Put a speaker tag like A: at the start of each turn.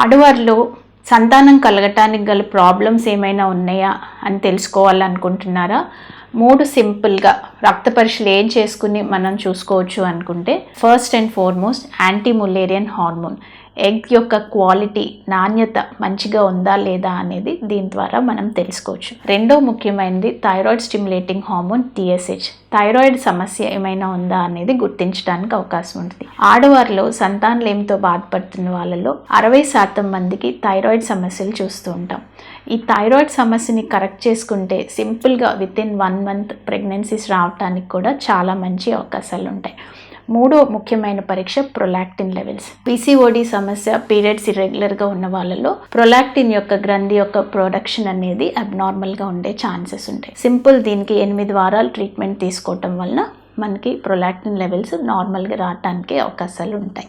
A: ఆడవారిలో సంతానం కలగటానికి గల ప్రాబ్లమ్స్ ఏమైనా ఉన్నాయా అని తెలుసుకోవాలనుకుంటున్నారా? మూడు సింపుల్గా రక్త పరీక్షలు ఏం చేసుకుని మనం చూసుకోవచ్చు అనుకుంటే first and foremost anti Mullerian hormone. Egg యొక్క క్వాలిటీ నాణ్యత మంచిగా ఉందా లేదా అనేది దీని ద్వారా మనం తెలుసుకోవచ్చు. రెండో ముఖ్యమైనది thyroid stimulating hormone TSH thyroid సమస్య ఏమైనా ఉందా అనేది గుర్తించడానికి అవకాశం ఉంటుంది. ఆడవారిలో సంతానలేమితో బాధపడుతున్న వాళ్ళలో అరవై శాతం మందికి థైరాయిడ్ సమస్యలు చూస్తూ ఉంటాం. ఈ థైరాయిడ్ సమస్యని కరెక్ట్ చేసుకుంటే సింపుల్గా with in one month pregnancies రావడానికి కూడా చాలా మంచి అవకాశాలు ఉంటాయి మూడో ముఖ్యమైన పరీక్ష ప్రొలాక్టిన్ లెవెల్స్ పీసీఓడి సమస్య పీరియడ్స్ ఇర్రెగ్యులర్గా ఉన్న వాళ్ళలో ప్రొలాక్టిన్ యొక్క గ్రంథి యొక్క ప్రొడక్షన్ అనేది అబ్నార్మల్గా ఉండే ఛాన్సెస్ ఉంటాయి. సింపుల్ దీనికి ఎనిమిది వారాలు ట్రీట్మెంట్ తీసుకోవటం వలన మనకి ప్రొలాక్టిన్ లెవెల్స్ నార్మల్గా రావడానికి అవకాశాలు ఉంటాయి